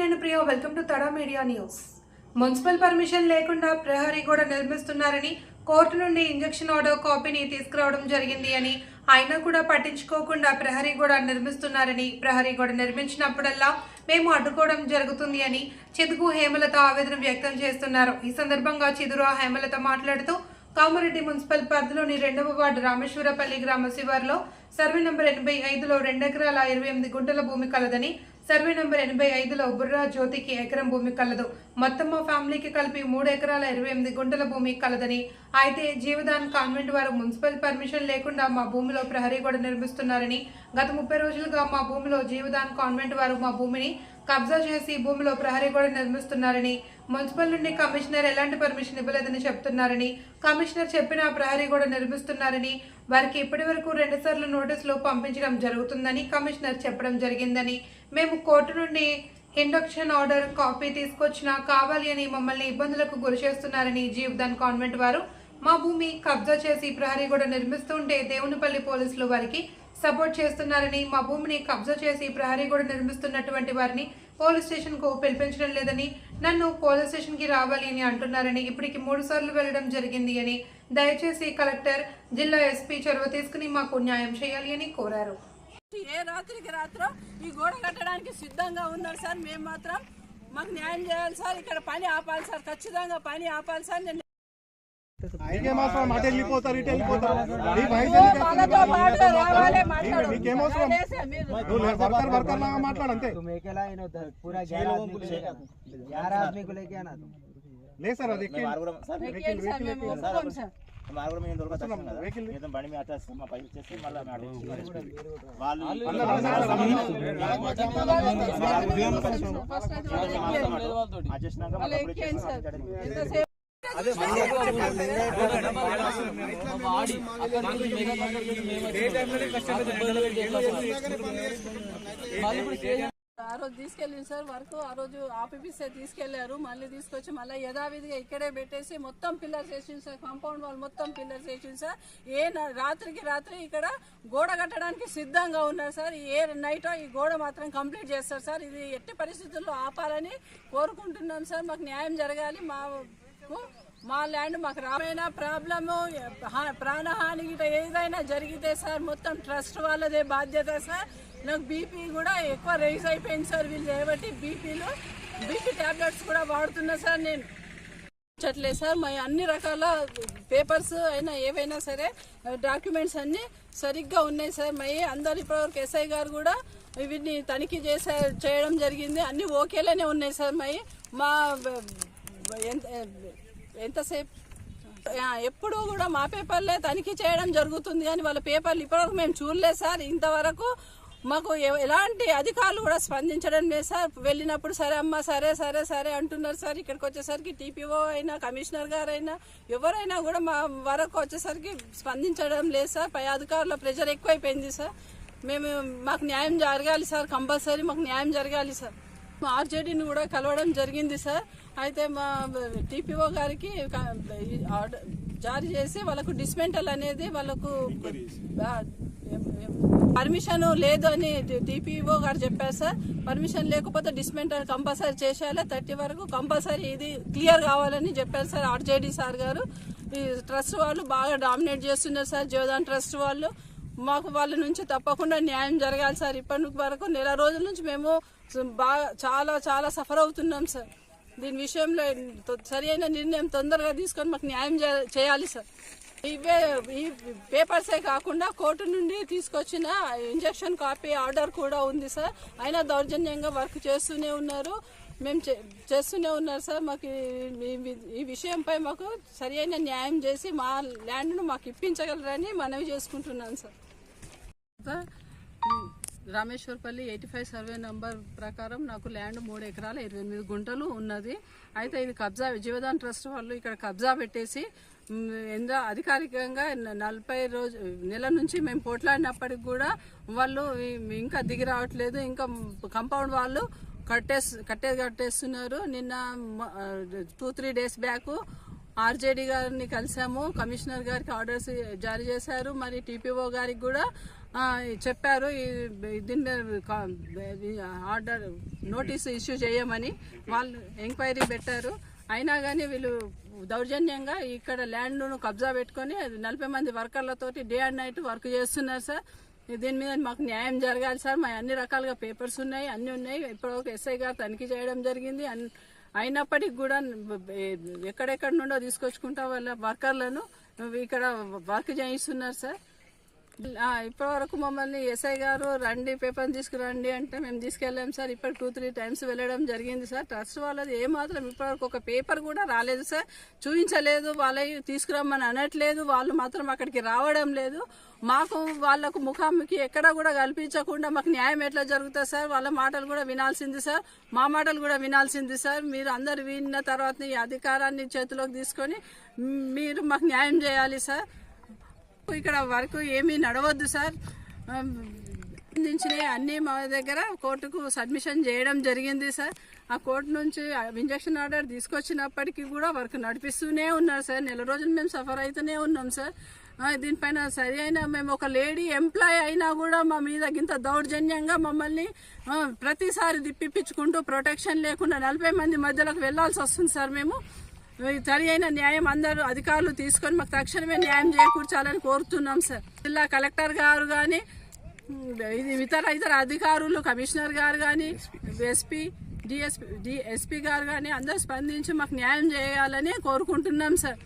నేను Priya. Welcome to Tada media news municipal permission లేకుండా ప్రహరీ గోడ నిర్మిస్తున్నారని కోర్టు నుండి ఇంజక్షన్ ఆర్డర్ కాపీని తీసుకురావడం జరిగింది అని అయినా కూడా పట్టించుకోకుండా ప్రహరీ గోడ నిర్మిస్తున్నారని ప్రహరీ గోడ నిర్మించినప్పుడల్లా మేము అడ్డుకోవడం జరుగుతుంది అని చిదుగు హేమలత ఆవేదన వ్యక్తం చేస్తున్నారు. ఈ సందర్భంగా చిదురు హేమలత మాట్లాడుతూ కామారెడ్డి మున్సిపల్ పరిధిలోని రెండవ వార్డు రామేశ్వరపల్లి గ్రామ శివారులో సర్వే నంబర్ ఎనభై ఐదులో రెండెకరాల ఇరవై ఎనిమిది గుంటల భూమి కలదని సర్వే నెంబర్ ఎనభై ఐదులో బుర్రా జ్యోతికి ఎకరం భూమి కలదు. మొత్తం మా ఫ్యామిలీకి కలిపి మూడు ఎకరాల ఇరవై ఎనిమిది గుంటల భూమి కలదని అయితే జీవదాన్ కాన్వెంట్ వారు మున్సిపల్ పర్మిషన్ లేకుండా మా భూమిలో ప్రహరీ గోడ నిర్మిస్తున్నారని గత ముప్పై రోజులుగా మా భూమిలో జీవదాన్ కాన్వెంట్ వారు మా భూమిని కబ్జా చేసి భూమిలో ప్రహరీ గోడ నిర్మిస్తున్నారని మున్సిపల్ నుండి కమిషనర్ ఎలాంటి పర్మిషన్ ఇవ్వలేదని చెప్తున్నారని కమిషనర్ చెప్పిన ప్రహరీ గోడ నిర్మిస్తున్నారని వారికి ఇప్పటి వరకు రెండుసార్లు నోటీసులు పంపించడం జరుగుతుందని కమిషనర్ చెప్పడం జరిగిందని మేము కోర్టు నుండి ఇండక్షన్ ఆర్డర్ కాపీ తీసుకొచ్చినా కావాలి అని మమ్మల్ని ఇబ్బందులకు గురి చేస్తున్నారని జీవదాన్ కాన్వెంట్ వారు మా భూమి కబ్జా చేసి ప్రహరీ గోడ నిర్మిస్తుంటే దేవునిపల్లి పోలీసులు వారికి సపోర్ట్ చేస్తున్నారని మా భూమిని కబ్జా చేసి ప్రహరీ గోడ నిర్మిస్తున్నటువంటి వారిని పోలీస్ స్టేషన్కు పిలిపించడం లేదని నన్ను పోలీస్ స్టేషన్కి రావాలి అని అంటున్నారని ఇప్పటికి మూడు సార్లు వెళ్ళడం జరిగింది అని దయచేసి కలెక్టర్ జిల్లా ఎస్పీ చొరవ తీసుకుని మాకు న్యాయం చేయాలి అని కోరారు. ఏ రాత్రికి రాత్రో ఈ గోడ కట్టడానికి సిద్ధంగా ఉన్నారు సార్. మేము మాత్రం మాకు న్యాయం చేయాలి సార్. ఇక్కడ పని ఆపాలి సార్. ఖచ్చితంగా పని ఆపాలి సార్. ఆయనకే మాత్రం మాట వెళ్ళిపోతారు ఇటు వెళ్ళిపోతారు నీ వయసు నీకేం అవసరం నువ్వు వర్కర్ వర్కర్ లాగా మాట్లాడు అంతే లేదు సార్ అది బండి మీద అట్టేస్తాం మా పైకి చేసి మళ్ళీ వాళ్ళు అడ్జస్ట్ ఆ రోజు తీసుకెళ్ళింది సార్ వరకు ఆ రోజు ఆపిపిస్తే తీసుకెళ్ళారు మళ్ళీ తీసుకొచ్చి మళ్ళీ యథావిధిగా ఇక్కడే పెట్టేసి మొత్తం పిల్లర్స్ వేసింది సార్ కాంపౌండ్ వాళ్ళు మొత్తం పిల్లర్స్ వేసింది సార్ ఏ న- రాత్రికి రాత్రి ఇక్కడ గోడ కట్టడానికి సిద్ధంగా ఉన్నారు సార్ ఏ నైట్ ఈ గోడ మాత్రం కంప్లీట్ చేస్తారు సార్ ఇది ఎట్టి పరిస్థితుల్లో ఆపాలని కోరుకుంటున్నాం సార్ మాకు న్యాయం జరగాలి మా మా ల్యాండ్ మాకు రామైనా ప్రాబ్లము హా- ప్రాణహాని గిట్ట ఏదైనా జరిగితే సార్ మొత్తం ట్రస్ట్ వాళ్ళదే బాధ్యత సార్. నాకు బీపీ కూడా ఎక్కువ రైజ్ అయిపోయింది సార్ వీళ్ళు చేయబట్టి బీపీలో బీపీ టాబ్లెట్స్ కూడా వాడుతున్నా సార్ నేను. చట్లేదు సార్ మా అన్ని రకాల పేపర్స్ అయినా ఏవైనా సరే డాక్యుమెంట్స్ అన్నీ సరిగ్గా ఉన్నాయి సార్. మై అందరు ఇప్పటివరకు ఎస్ఐ గారు కూడా వీటిని తనిఖీ చేసే చేయడం జరిగింది. అన్నీ ఓకేలోనే ఉన్నాయి సార్. మై మా ఎంతసేపు? ఎప్పుడు కూడా మా పేపర్లే తనిఖీ చేయడం జరుగుతుంది కానీ వాళ్ళ పేపర్లు ఇప్పటివరకు మేము చూడలేదు సార్. ఇంతవరకు మాకు ఎలాంటి అధికారులు కూడా స్పందించడం లేదు సార్. వెళ్ళినప్పుడు సరే అమ్మ సరే సరే సరే అంటున్నారు సార్. ఇక్కడికి వచ్చేసరికి టీపీఓ అయినా కమిషనర్ గారైనా ఎవరైనా కూడా మా వరకు వచ్చేసరికి స్పందించడం లేదు సార్. పై అధికారుల ప్రెజర్ ఎక్కువైపోయింది సార్. మేము మాకు న్యాయం జరగాలి సార్. కంపల్సరీ మాకు న్యాయం జరగాలి సార్. మా ఆర్జేడీని కూడా కలవడం జరిగింది సార్. అయితే మా టీపీఓ గారికి జారీ చేసి వాళ్ళకు డిస్మెంటల్ అనేది వాళ్ళకు పర్మిషన్ లేదు అని టీపీఓ గారు చెప్పారు సార్. పర్మిషన్ లేకపోతే డిస్మెంటల్ కంపల్సరీ చేసేయాలి. థర్టీ వరకు కంపల్సరీ ఇది క్లియర్ కావాలని చెప్పారు సార్ ఆర్జేడీ సార్ గారు. ఈ ట్రస్ట్ వాళ్ళు బాగా డామినేట్ చేస్తున్నారు సార్ జీవదాన్ ట్రస్ట్ వాళ్ళు. మాకు వాళ్ళ నుంచి తప్పకుండా న్యాయం జరగాలి సార్. ఇప్పటి వరకు నెల రోజుల నుంచి మేము బాగా చాలా చాలా సఫర్ అవుతున్నాం సార్. దీని విషయంలో సరి అయిన నిర్ణయం తొందరగా తీసుకొని మాకు న్యాయం చేయాలి సార్. ఇవే ఈ పేపర్సే కాకుండా కోర్టు నుండి తీసుకొచ్చిన ఇంజక్షన్ కాపీ ఆర్డర్ కూడా ఉంది సార్. అయినా దౌర్జన్యంగా వర్క్ చేస్తూనే ఉన్నారు. మేము చే- చేస్తూనే ఉన్నారు సార్. మాకు ఈ- ఈ విషయంపై మాకు సరి అయిన న్యాయం చేసి మా ల్యాండ్ను మాకు ఇప్పించగలరని మనవి చేసుకుంటున్నాను sir Rameswarapalli eighty five survey number ప్రకారం నాకు ల్యాండ్ మూడు ఎకరాల ఇరవై ఎనిమిది గుంటలు ఉన్నది. అయితే ఇది కబ్జా జీవదాన్ ట్రస్ట్ వాళ్ళు ఇక్కడ కబ్జా పెట్టేసి మ్, అధికారికంగా నలభై రోజు నెల నుంచి మేము పోట్లాడినప్పటికి కూడా వాళ్ళు ఇంకా దిగి రావట్లేదు. ఇంకా కంపౌండ్ వాళ్ళు కట్టేస్ కట్టే కట్టేస్తున్నారు. నిన్న two three days back RJD గారిని కలిసాము. కమిషనర్ గారికి ఆర్డర్స్ జారీ చేశారు. మరి టీపీఓ గారికి కూడా చెప్పారు ఈ- దీన్ని ఆర్డర్ నోటీస్ ఇష్యూ చేయమని వాళ్ళు ఎంక్వైరీ పెట్టారు. అయినా కానీ వీళ్ళు దౌర్జన్యంగా ఇక్కడ ల్యాండ్ను కబ్జా పెట్టుకొని నలభై మంది వర్కర్లతోటి డే అండ్ నైట్ వర్క్ చేస్తున్నారు సార్. దీని మీద మాకు న్యాయం జరగాలి సార్. మా అన్ని రకాలుగా పేపర్స్ ఉన్నాయి అన్ని ఉన్నాయి. ఇప్పటివరకు ఎస్ఐ గారు తనిఖీ చేయడం జరిగింది. అన్- అయినప్పటికీ కూడా ఎక్కడెక్కడ నుండో తీసుకొచ్చుకుంటా వాళ్ళ వర్కర్లను ఇక్కడ వర్క్ చేయిస్తున్నారు సార్. ఇప్పటి ఇప్పటివరకు మమ్మల్ని ఎస్ఐ గారు రండి పేపర్ తీసుకురండి అంటే మేము తీసుకెళ్ళాం సార్. ఇప్పుడు టూ త్రీ టైమ్స్ వెళ్ళడం జరిగింది సార్. ట్రస్ట్ వాళ్ళది ఏమాత్రం ఇప్పటివరకు ఒక పేపర్ కూడా రాలేదు సార్. చూపించలేదు వాళ్ళ తీసుకురమ్మని అనట్లేదు. వాళ్ళు మాత్రం అక్కడికి రావడం లేదు. మాకు వాళ్ళకు ముఖాముఖి ఎక్కడ కూడా కల్పించకుండా మాకు న్యాయం ఎట్లా జరుగుతుంది సార్? వాళ్ళ మాటలు కూడా వినాల్సింది సార్. మా మాటలు కూడా వినాల్సింది సార్. మీరు అందరు విన్న తర్వాత ఈ అధికారాన్ని చేతిలోకి తీసుకొని మీరు మాకు న్యాయం చేయాలి సార్. ఇక్కడ వరకు ఏమీ నడవద్దు సార్. సంబంధించినవి అన్నీ మా దగ్గర కోర్టుకు సబ్మిషన్ చేయడం జరిగింది సార్. ఆ కోర్టు నుంచి ఇంజక్షన్ ఆర్డర్ తీసుకొచ్చినప్పటికీ కూడా వర్క్ నడిపిస్తూనే ఉన్నారు సార్. నెల రోజులు మేము సఫర్ అవుతూనే ఉన్నాం సార్. దీనిపైన సరి అయినా మేము ఒక లేడీ ఎంప్లాయ్ అయినా కూడా మా మీద ఇంత దౌర్జన్యంగా మమ్మల్ని ప్రతిసారి దిప్పిపించుకుంటూ ప్రొటెక్షన్ లేకుండా నలభై మంది మధ్యలోకి వెళ్ళాల్సి వస్తుంది సార్ మేము. సరి అయిన న్యాయం అందరూ అధికారులు తీసుకొని మాకు తక్షణమే న్యాయం చేకూర్చాలని కోరుతున్నాం సార్. జిల్లా కలెక్టర్ గారు కానీ ఇది ఇతర ఇతర అధికారులు కమిషనర్ గారు కానీ ఎస్పీ డిఎస్పీ డిఎస్పీ గారు కానీ అందరూ స్పందించి మాకు న్యాయం చేయాలని కోరుకుంటున్నాం సార్.